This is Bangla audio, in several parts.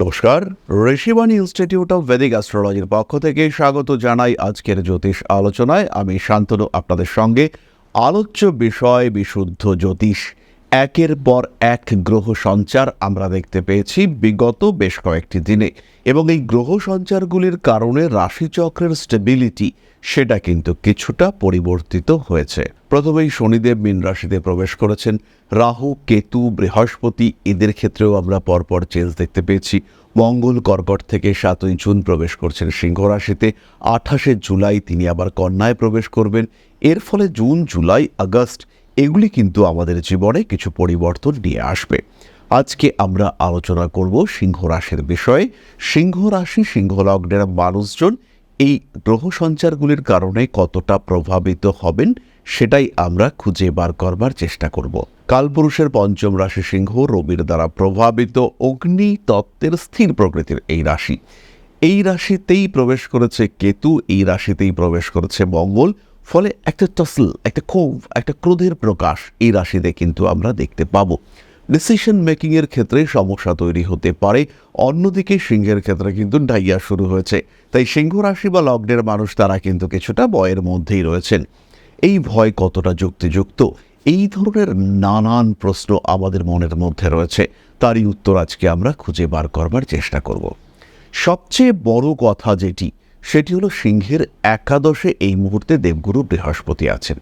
নমস্কার ঋষিবাণী ইনস্টিটিউট অফ ভেদিক অ্যাস্ট্রোলজির পক্ষ থেকে স্বাগত জানাই আজকের জ্যোতিষ আলোচনায়। আমি শান্তনু, আপনাদের সঙ্গে আলোচ্য বিষয় বিশুদ্ধ জ্যোতিষ। একের পর এক গ্রহ সঞ্চার আমরা দেখতে পেয়েছি বিগত বেশ কয়েকটি দিনে এবং এই গ্রহ সঞ্চারগুলির কারণে রাশিচক্রের স্টেবিলিটি সেটা কিন্তু কিছুটা পরিবর্তিত হয়েছে। প্রথমেই শনিদেব মীন রাশিতে প্রবেশ করেছেন। রাহু, কেতু, বৃহস্পতি, এদের ক্ষেত্রেও আমরা পরপর চেঞ্জ দেখতে পেয়েছি। মঙ্গল কর্কট থেকে সাতই জুন প্রবেশ করছেন সিংহ রাশিতে। আঠাশে জুলাই তিনি আবার কন্যায় প্রবেশ করবেন। এর ফলে জুন, জুলাই, আগস্ট এগুলি কিন্তু আমাদের জীবনে কিছু পরিবর্তন নিয়ে আসবে। আজকে আমরা আলোচনা করব সিংহ রাশির বিষয়ে। সিংহ রাশি, সিংহ লগ্নের মানুষজন এই গ্রহ সঞ্চারগুলির কারণে কতটা প্রভাবিত হবেন সেটাই আমরা খুঁজে বার করবার চেষ্টা করব। কালপুরুষের পঞ্চম রাশি সিংহ রবির দ্বারা প্রভাবিত অগ্নি তত্ত্বের স্থির প্রকৃতির এই রাশি। এই রাশিতেই প্রবেশ করেছে কেতু, এই রাশিতেই প্রবেশ করেছে মঙ্গল, ফলে একটা টসল, একটা ক্ষোভ, একটা ক্রোধের প্রকাশ এই রাশিতে কিন্তু আমরা দেখতে পাবো। ডিসিশন মেকিংয়ের ক্ষেত্রে সমস্যা তৈরি হতে পারে। অন্যদিকে সিংহের ক্ষেত্রে কিন্তু ডাইয়া শুরু হয়েছে। তাই সিংহ রাশি বা লগ্নের মানুষ তারা কিন্তু কিছুটা ভয়ের মধ্যেই রয়েছেন। এই ভয় কতটা যুক্তিযুক্ত? এই ধরনের নানান প্রশ্ন আমাদের মনের মধ্যে রয়েছে। তারই উত্তর আজকে আমরা খুঁজে বার করবার চেষ্টা করব। সবচেয়ে বড় কথা যেটি, সেটি হলো সিংহের একাদশে এই মুহূর্তে দেবগুরু বৃহস্পতি আছেন।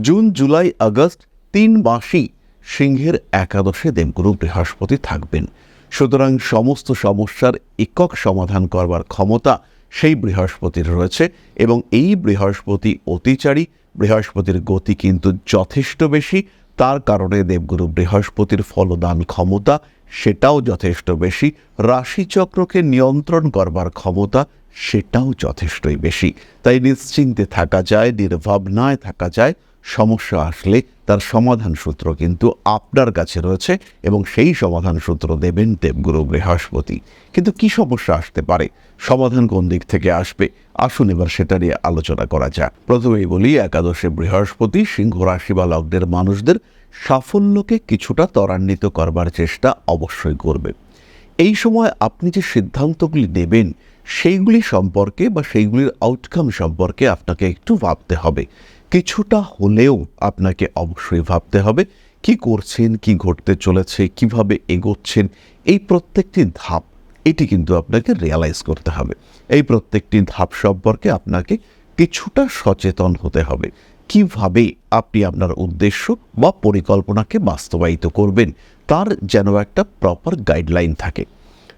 জুন, জুলাই, আগস্ট তিন মাসই সিংহের একাদশে দেবগুরু বৃহস্পতি থাকবেন। সুতরাং সমস্ত সমস্যার একক সমাধান করবার ক্ষমতা সেই বৃহস্পতির রয়েছে এবং এই বৃহস্পতি অতিচারী, বৃহস্পতির গতি কিন্তু যথেষ্ট বেশি। তার কারণে দেবগুরু বৃহস্পতির ফলদান ক্ষমতা সেটাও যথেষ্ট বেশি। রাশিচক্রকে নিয়ন্ত্রণ করবার ক্ষমতা সেটাও যথেষ্টই বেশি। তাই নিশ্চিন্তে থাকা যায়, নির্ভাবনায় থাকা যায় সমস্যা আসলে তার সমাধান সূত্র কিন্তু আপনার কাছে রয়েছে এবং সেই সমাধান সূত্র দেবেন দেবগুরু বৃহস্পতি। কিন্তু কি সমস্যা আসতে পারে? সমাধান কোন দিক থেকে আসবে? আসুন এবার সেটা নিয়ে আলোচনা করা যাক। প্রথমেই বলি, একাদশে বৃহস্পতি সিংহ রাশি বা লগ্নের মানুষদের সাফল্যকে কিছুটা ত্বরান্বিত করবার চেষ্টা অবশ্যই করবে। এই সময় আপনি যে সিদ্ধান্তগুলি নেবেন, সেইগুলি সম্পর্কে বা সেইগুলির আউটকাম সম্পর্কে আপনাকে একটু ভাবতে হবে। কিছুটা হলেও আপনাকে অবশ্যই ভাবতে হবে, কি করছেন, কি ঘটতে চলেছে, কীভাবে এগোচ্ছেন, এই প্রত্যেকটি ধাপ, এটি কিন্তু আপনাকে রিয়ালাইজ করতে হবে। এই প্রত্যেকটি ধাপ সম্পর্কে আপনাকে কিছুটা সচেতন হতে হবে। কীভাবে আপনি আপনার উদ্দেশ্য বা পরিকল্পনাকে বাস্তবায়িত করবেন, তার যেন একটা প্রপার গাইডলাইন থাকে।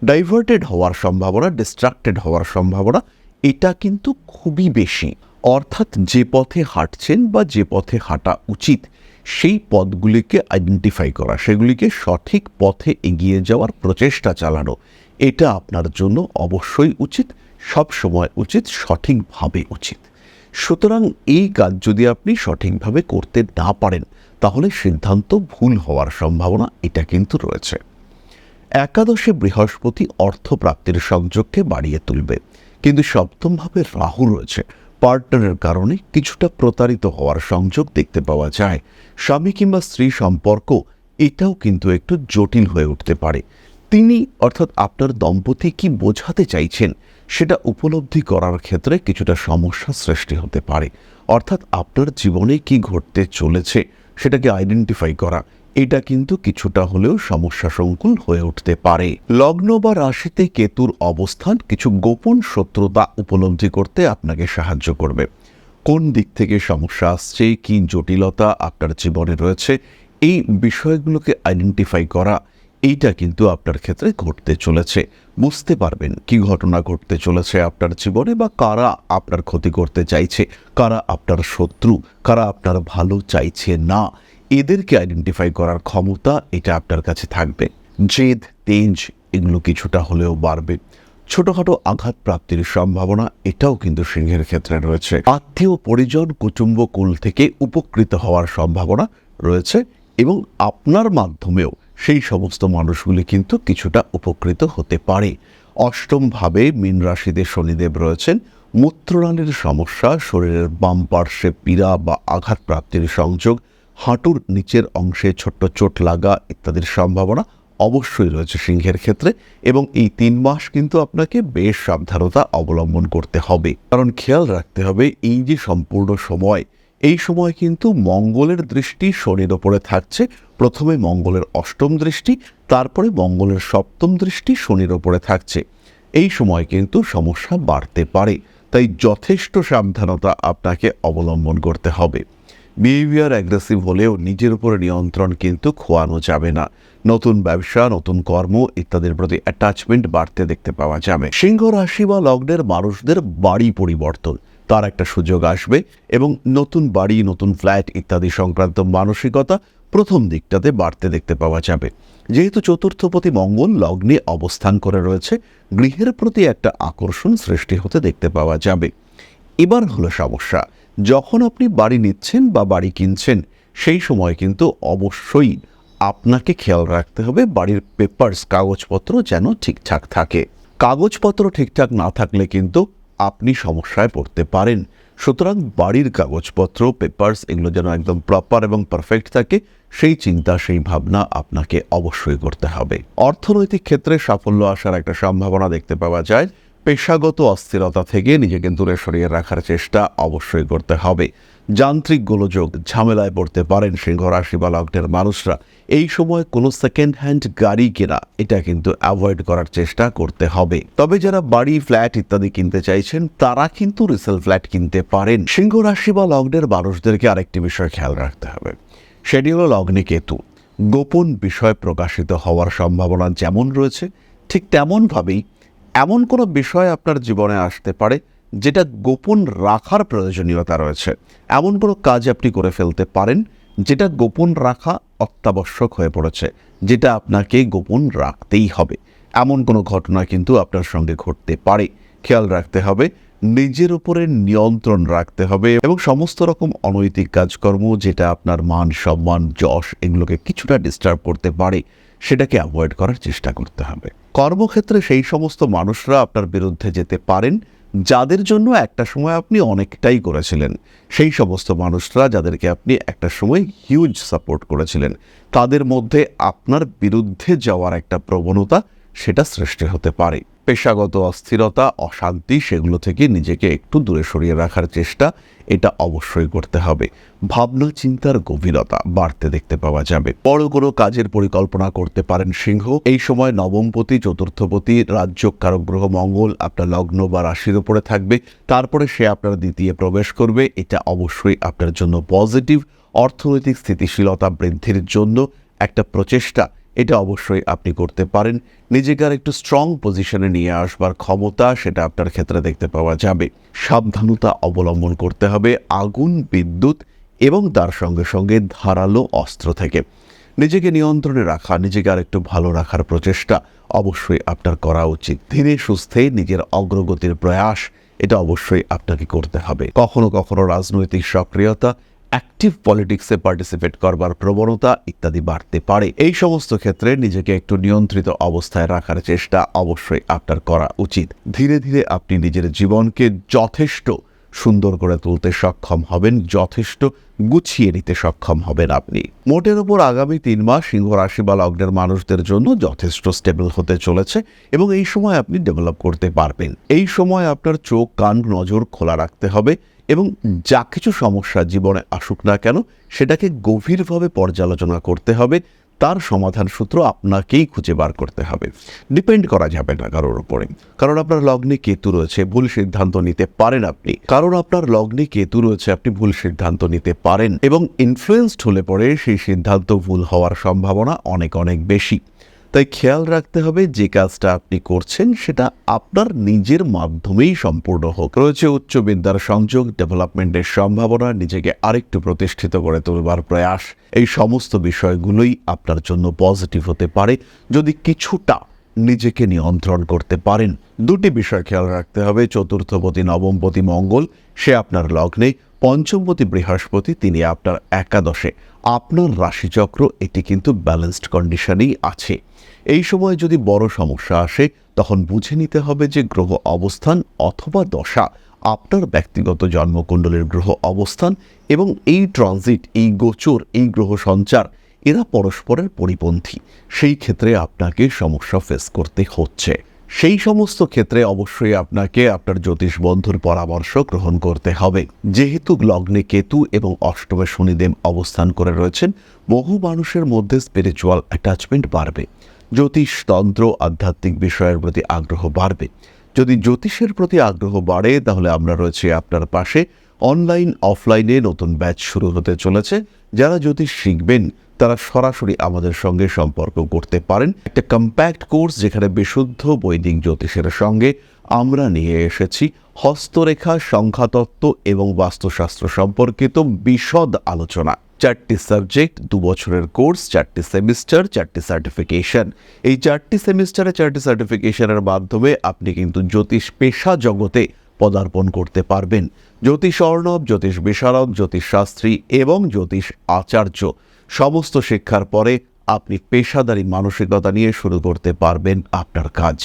ডাইভার্টেড হওয়ার সম্ভাবনা ডিস্ট্রাক্টেড হওয়ার সম্ভাবনা, এটা কিন্তু খুবই বেশি। অর্থাৎ যে পথে হাঁটছেন বা যে পথে হাঁটা উচিত, সেই পথগুলিকে আইডেন্টিফাই করা, সেগুলিকে সঠিক পথে এগিয়ে যাওয়ার প্রচেষ্টা চালানো, এটা আপনার জন্য অবশ্যই উচিত, সব সময় উচিত, সঠিকভাবে উচিত। সুতরাং এই কাজ যদি আপনি সঠিকভাবে করতে না পারেন, তাহলে সিদ্ধান্ত ভুল হওয়ার সম্ভাবনা এটা কিন্তু রয়েছে। একাদশে বৃহস্পতি অর্থপ্রাপ্তির সংযোগকে বাড়িয়ে তুলবে। কিন্তু সপ্তমভাবে রাহু রয়েছে। পার্টনারের কারণে কিছুটা প্রতারিত হওয়ার সংযোগ দেখতে পাওয়া যায়। স্বামী কিংবা স্ত্রী সম্পর্ক এটাও কিন্তু একটু জটিল হয়ে উঠতে পারে। তিনি অর্থাৎ আপনার দম্পতি কি বোঝাতে চাইছেন সেটা উপলব্ধি করার ক্ষেত্রে কিছুটা সমস্যা সৃষ্টি হতে পারে। অর্থাৎ আপনার জীবনে কি ঘটতে চলেছে সেটাকে আইডেন্টিফাই করা। এটা কিন্তু কিছুটা হলেও সমস্যা সংকুল হয়ে উঠতে পারে। লগ্ন বা রাশিতে কেতুর অবস্থান কিছু গোপন শত্রুতা উপলব্ধি করতে আপনাকে সাহায্য করবে। কোন দিক থেকে সমস্যা আসছে, কি জটিলতা আপনার জীবনে রয়েছে, এই বিষয়গুলোকে আইডেন্টিফাই করা, এইটা কিন্তু আপনার ক্ষেত্রে ঘটতে চলেছে। বুঝতে পারবেন কি ঘটনা ঘটতে চলেছে আপনার জীবনে বা কারা আপনার ক্ষতি করতে চাইছে, কারা আপনার শত্রু, কারা আপনার ভালো চাইছে না। এদেরকে আইডেন্টিফাই করার ক্ষমতা এটা আপনার কাছে থাকবে। জেদ, তেজ, এগুলো কিছুটা হলেও বাড়বে। ছোটখাটো আঘাত প্রাপ্তির সম্ভাবনা এটাও কিন্তু সিংহের ক্ষেত্রে রয়েছে। আত্মীয়, পরিজন, কুটুম্ব, কুল থেকে উপকৃত হওয়ার সম্ভাবনা রয়েছে এবং আপনার মাধ্যমেও সেই সমস্ত মানুষগুলি কিন্তু কিছুটা উপকৃত হতে পারে। অষ্টমভাবে মীন রাশিতে শনিদেব রয়েছেন। মূত্রনালীর সমস্যা, শরীরের বাম পার্শ্বে পীড়া বা আঘাত প্রাপ্তির সংযোগ হাঁটুর নিচের অংশে ছোট্ট চোট লাগা ইত্যাদির সম্ভাবনা অবশ্যই রয়েছে সিংহের ক্ষেত্রে এবং এই তিন মাস কিন্তু আপনাকে বেশ সাবধানতা অবলম্বন করতে হবে। কারণ খেয়াল রাখতে হবে এই যে সম্পূর্ণ সময়, এই সময় কিন্তু মঙ্গলের দৃষ্টি শনির ওপরে থাকছে। প্রথমে মঙ্গলের অষ্টম দৃষ্টি, তারপরে মঙ্গলের সপ্তম দৃষ্টি শনির ওপরে থাকছে। এই সময় কিন্তু সমস্যা বাড়তে পারে, তাই যথেষ্ট সাবধানতা আপনাকে অবলম্বন করতে হবে। বিহেভিয়ার অ্যাগ্রেসিভ হলেও নিজের উপরে নিয়ন্ত্রণ কিন্তু খোয়ানো যাবে না। নতুন ব্যবসা, নতুন কর্ম ইত্যাদির প্রতি অ্যাটাচমেন্ট বাড়তে দেখতে পাওয়া যাবে। সিংহ রাশি বা লগ্নের মানুষদের বাড়ি পরিবর্তন, তার একটা সুযোগ আসবে এবং নতুন বাড়ি, নতুন ফ্ল্যাট ইত্যাদি সংক্রান্ত মানসিকতা প্রথম দিকটাতে বাড়তে দেখতে পাওয়া যাবে। যেহেতু চতুর্থপতি মঙ্গল লগ্নে অবস্থান করে রয়েছে, গৃহের প্রতি একটা আকর্ষণ সৃষ্টি হতে দেখতে পাওয়া যাবে। এবার হলো সমস্যা যখন আপনি বাড়ি নিচ্ছেন বা বাড়ি কিনছেন, সেই সময় কিন্তু অবশ্যই আপনাকে খেয়াল রাখতে হবে বাড়ির পেপারস, কাগজপত্র যেন ঠিকঠাক থাকে। কাগজপত্র ঠিকঠাক না থাকলে কিন্তু আপনি সমস্যায় পড়তে পারেন। সুতরাং বাড়ির কাগজপত্র, পেপারস এগুলো যেন একদম প্রপার এবং পারফেক্ট থাকে, সেই চিন্তা, সেই ভাবনা আপনাকে অবশ্যই করতে হবে। অর্থনৈতিক ক্ষেত্রে সাফল্য আসার একটা সম্ভাবনা দেখতে পাওয়া যায়। পেশাগত অস্থিরতা থেকে নিজেকে দূরে সরিয়ে রাখার চেষ্টা অবশ্যই করতে হবে। যান্ত্রিক গোলযোগ ঝামেলায় পড়তে পারেন সিংহ রাশি বা লগ্নের মানুষরা। এই সময় কোনো সেকেন্ড হ্যান্ড গাড়ি কেনা, এটা কিন্তু অ্যাভয়েড করার চেষ্টা করতে হবে। তবে যারা বাড়ি ফ্ল্যাট ইত্যাদি কিনতে চাইছেন, তারা কিন্তু রিসেল ফ্ল্যাট কিনতে পারেন। সিংহ রাশি বা লগ্নের মানুষদেরকে আরেকটি বিষয় খেয়াল রাখতে হবে। সেটি হলো লগ্নে কেতু। গোপন বিষয় প্রকাশিত হওয়ার সম্ভাবনা যেমন রয়েছে, ঠিক তেমনভাবেই এমন কোনো বিষয় আপনার জীবনে আসতে পারে যেটা গোপন রাখার প্রয়োজনীয়তা রয়েছে? এমন কোনো কাজ আপনি করে ফেলতে পারেন যেটা গোপন রাখা অত্যাবশ্যক হয়ে পড়েছে, যেটা আপনাকে গোপন রাখতেই হবে। এমন কোনো ঘটনা কিন্তু আপনার সঙ্গে ঘটতে পারে। খেয়াল রাখতে হবে, নিজের উপরে নিয়ন্ত্রণ রাখতে হবে এবং সমস্ত রকম অনৈতিক কাজকর্ম যেটা আপনার মান, সম্মান, যশ, এগুলোকে কিছুটা ডিস্টার্ব করতে পারে। সেটাকে অ্যাভয়েড করার চেষ্টা করতে হবে। কর্মক্ষেত্রে সেই সমস্ত মানুষরা আপনার বিরুদ্ধে যেতে পারেন, যাদের জন্য একটা সময় আপনি অনেকটাই করেছিলেন। সেই সমস্ত মানুষরা যাদেরকে আপনি একটা সময় হিউজ সাপোর্ট করেছিলেন, তাদের মধ্যে আপনার বিরুদ্ধে যাওয়ার একটা প্রবণতা সেটা সৃষ্টি হতে পারে। পেশাগত অস্থিরতা, অশান্তি, সেগুলো থেকে নিজেকে একটু দূরে সরিয়ে রাখার চেষ্টা, এটা অবশ্যই করতে হবে। ভাবনা, চিন্তার গভীরতা বাড়তে দেখতে পাওয়া যাবে। বড় কোনো কাজের পরিকল্পনা করতে পারেন সিংহ। এই সময় নবমপতি, চতুর্থপতি রাজ্য কারক গ্রহ, মঙ্গল, আপনার লগ্ন বা রাশির উপরে থাকবে। তারপরে সে আপনার দ্বিতীয় প্রবেশ করবে। এটা অবশ্যই আপনার জন্য পজিটিভ। অর্থনৈতিক স্থিতিশীলতা বৃদ্ধির জন্য একটা প্রচেষ্টা। এটা অবশ্যই আপনি করতে পারেন। নিজেকে আর একটু স্ট্রং পজিশনে নিয়ে আসবার ক্ষমতা সেটা আপনার ক্ষেত্রে দেখতে পাওয়া যাবে। সাবধানতা অবলম্বন করতে হবে, আগুন, বিদ্যুৎ এবং তার সঙ্গে সঙ্গে ধারালো অস্ত্র থেকে। নিজেকে নিয়ন্ত্রণে রাখা, নিজেকে আর একটু ভালো রাখার প্রচেষ্টা অবশ্যই আপনার করা উচিত। ধীরে সুস্থে নিজের অগ্রগতির প্রয়াস, এটা অবশ্যই আপনাকে করতে হবে। কখনো কখনো রাজনৈতিক সক্রিয়তা অ্যাক্টিভ পলিটিক্সে পার্টিসিপেট করবার প্রবণতা ইত্যাদি বাড়তে পারে। এই সমস্ত ক্ষেত্রে নিজেকে একটু নিয়ন্ত্রিত অবস্থায় রাখার চেষ্টা অবশ্যই আপনার করা উচিত। ধীরে ধীরে আপনি নিজের জীবনকে যথেষ্ট সুন্দর করে তুলতে সক্ষম হবেন, যথেষ্ট গুছিয়ে নিতে সক্ষম হবেন আপনি। মোটের উপর আগামী তিন মাস সিংহ রাশি বা লগ্নের মানুষদের জন্য যথেষ্ট স্টেবল হতে চলেছে এবং এই সময় আপনি ডেভেলপ করতে পারবেন। এই সময় আপনার চোখ, কান, নজর খোলা রাখতে হবে এবং যা কিছু সমস্যা জীবনে আসুক না কেন সেটাকে গভীরভাবে পর্যালোচনা করতে হবে। তার সমাধান সূত্র আপনাকেই খুঁজে বার করতে হবে। ডিপেন্ড করা যাবে না কারোর উপরে। কারণ আপনার লগ্নে কেতু রয়েছে ভুল সিদ্ধান্ত নিতে পারেন আপনি। কারণ আপনার লগ্নে কেতু রয়েছে আপনি ভুল সিদ্ধান্ত নিতে পারেন। এবং ইনফ্লুয়েসড হলে পরে সেই সিদ্ধান্ত ভুল হওয়ার সম্ভাবনা অনেক অনেক বেশি। তাই খেয়াল রাখতে হবে যে কাজটা আপনি করছেন সেটা আপনার নিজের মাধ্যমেই সম্পূর্ণ হোক। রয়েছে উচ্চ বিদ্যার সংযোগ, ডেভেলপমেন্টের সম্ভাবনা, নিজেকে আরেকটু প্রতিষ্ঠিত করে তোলবার প্রয়াস। এই সমস্ত বিষয়গুলোই আপনার জন্য পজিটিভ হতে পারে যদি কিছুটা নিজেকে নিয়ন্ত্রণ করতে পারেন। দুটি বিষয় খেয়াল রাখতে হবে, চতুর্থপতি, নবমপতি, মঙ্গল। সে আপনার লগ্নে, পঞ্চমপতি, বৃহস্পতি, তিনি আপনার একাদশে। আপনার রাশিচক্র, এটি কিন্তু ব্যালেন্সড কন্ডিশনেই আছে। এই সময় যদি বড় সমস্যা আসে, তখন বুঝে নিতে হবে যে গ্রহ অবস্থান অথবা দশা আপনার ব্যক্তিগত জন্মকুণ্ডলের গ্রহ অবস্থান এবং এই ট্রানজিট, এই গোচর, এই গ্রহ সঞ্চার, এরা পরস্পরের পরিপন্থী। সেই ক্ষেত্রে আপনাকে সমস্যা ফেস করতে হচ্ছে। সেই সমস্ত ক্ষেত্রে অবশ্যই আপনাকে আপনার জ্যোতিষ বন্ধুর পরামর্শ গ্রহণ করতে হবে। যেহেতু লগ্নে কেতু এবং অষ্টমে শনিদেব অবস্থান করে রয়েছেন, বহু মানুষের মধ্যে স্পিরিচুয়াল অ্যাটাচমেন্ট বাড়বে। জ্যোতিষ তন্ত্র আধ্যাত্মিক বিষয়ের প্রতি আগ্রহ বাড়বে। যদি জ্যোতিষের প্রতি আগ্রহ বাড়ে, তাহলে আমরা রয়েছি আপনার পাশে। অনলাইন, অফলাইনে নতুন ব্যাচ শুরু হতে চলেছে। যারা জ্যোতিষ শিখবেন, তারা সরাসরি আমাদের সঙ্গে সম্পর্ক করতে পারেন। একটা কম্প্যাক্ট কোর্স যেখানে বিশুদ্ধ বৈদিক জ্যোতিষের সঙ্গে আমরা নিয়ে এসেছি। হস্তরেখা, সংখ্যাতত্ত্ব এবং বাস্তুশাস্ত্র সম্পর্কিত বিশদ আলোচনা। চারটি সাবজেক্ট, দু বছরের কোর্স, চারটি সেমিস্টার, চারটি সার্টিফিকেশন। এই চারটি সেমিস্টারে চারটি সার্টিফিকেশনের মাধ্যমে আপনি কিন্তু জ্যোতিষ পেশা জগতে পদার্পণ করতে পারবেন। জ্যোতিষ অর্ণব, জ্যোতিষ বিশারদ, জ্যোতিষ শাস্ত্রী এবং জ্যোতিষ আচার্য। সমস্ত শিক্ষার পরে আপনি পেশাদারী মানসিকতা নিয়ে শুরু করতে পারবেন আপনার কাজ।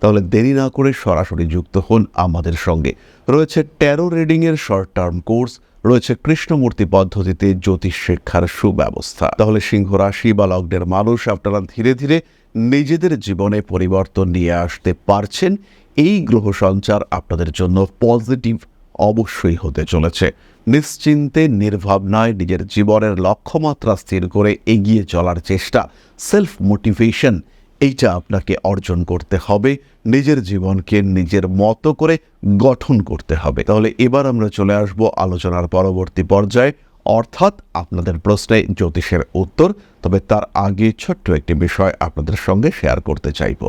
তাহলে দেরি না করে সরাসরি যুক্ত হন আমাদের সঙ্গে। রয়েছে ট্যারো রিডিংয়ের শর্ট টার্ম কোর্স রয়েছে কৃষ্ণমূর্তি পদ্ধতিতে জ্যোতিষ শিক্ষার সুব্যবস্থা। তাহলে সিংহ রাশি বা লগ্নের মানুষ আপনারা ধীরে ধীরে নিজেদের জীবনে পরিবর্তন নিয়ে আসতে পারছেন। এই গ্রহ সঞ্চার আপনাদের জন্য পজিটিভ অবশ্যই হতে চলেছে। নিশ্চিন্তে, নির্ভাবনায় নিজের জীবনের লক্ষ্যমাত্রা স্থির করে এগিয়ে চলার চেষ্টা সেলফ মোটিভেশন এইটা আপনাকে অর্জন করতে হবে, নিজের জীবনকে নিজের মতো করে গঠন করতে হবে। তাহলে এবার আমরা চলে আসব আলোচনার পরবর্তী পর্যায়ে। অর্থাৎ আপনাদের প্রশ্নে জ্যোতিষের উত্তর, তবে তার আগে ছোট্ট একটি বিষয় আপনাদের সঙ্গে শেয়ার করতে চাইব।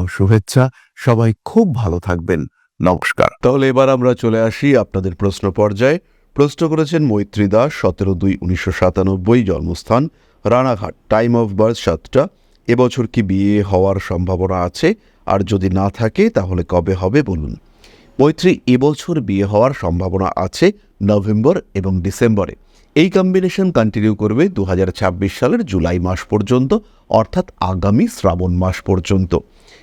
শুভেচ্ছা। সবাই খুব ভালো থাকবেন। নমস্কার। তাহলে এবার আমরা চলে আসি আপনাদের প্রশ্ন পর্যায়ে। প্রশ্ন করেছেন মৈত্রী দাস, সতেরো দুই উনিশশো সাতানব্বই, জন্মস্থান রানাঘাট। টাইম অফ বার্থ সাতটা। এবছর কি বিয়ে হওয়ার সম্ভাবনা আছে? আর যদি না থাকে, তাহলে কবে হবে বলুন। মৈত্রী, এবছর বিয়ে হওয়ার সম্ভাবনা আছে নভেম্বর এবং ডিসেম্বরে। এই কম্বিনেশন কন্টিনিউ করবে দু হাজার ছাব্বিশ সালের জুলাই মাস পর্যন্ত, অর্থাৎ আগামী শ্রাবণ মাস পর্যন্ত।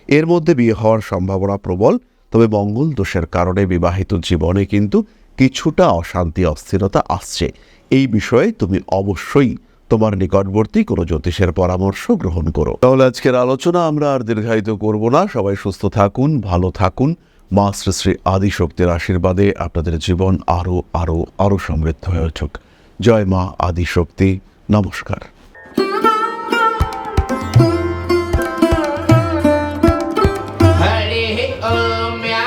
এর মধ্যে বিয়ে হওয়ার সম্ভাবনা প্রবল, তবে মঙ্গল দোষের কারণে বিবাহিত জীবনে কিন্তু কিছুটা অশান্তি, অস্থিরতা আসছে। এই বিষয়ে তুমি অবশ্যই তোমার নিকটবর্তী কোনো জ্যোতিষের পরামর্শ গ্রহণ করো। তাহলে আজকের আলোচনা আমরা আর দীর্ঘায়িত করব না। সবাই সুস্থ থাকুন, ভালো থাকুন। মা শ্রী শ্রী আদিশক্তির আশীর্বাদে আপনাদের জীবন আরও আরও আরও সমৃদ্ধ হয়ে উঠুক। জয় মা আদিশক্তি। নমস্কার। ॐ या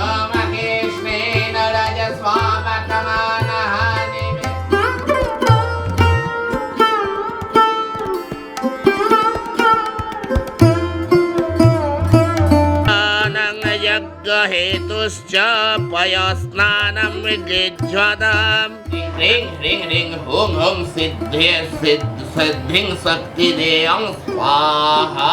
ॐ कृष्णेन रजस्वामकमानः स्नानं यज्ञहेतुश्च पयस्नानं विजिज्वताम् ह्रीं ह्रीं ह्रीं हुं हुं सिद्धे सिद्ध सिद्धिं शक्तिदेयं स्वाहा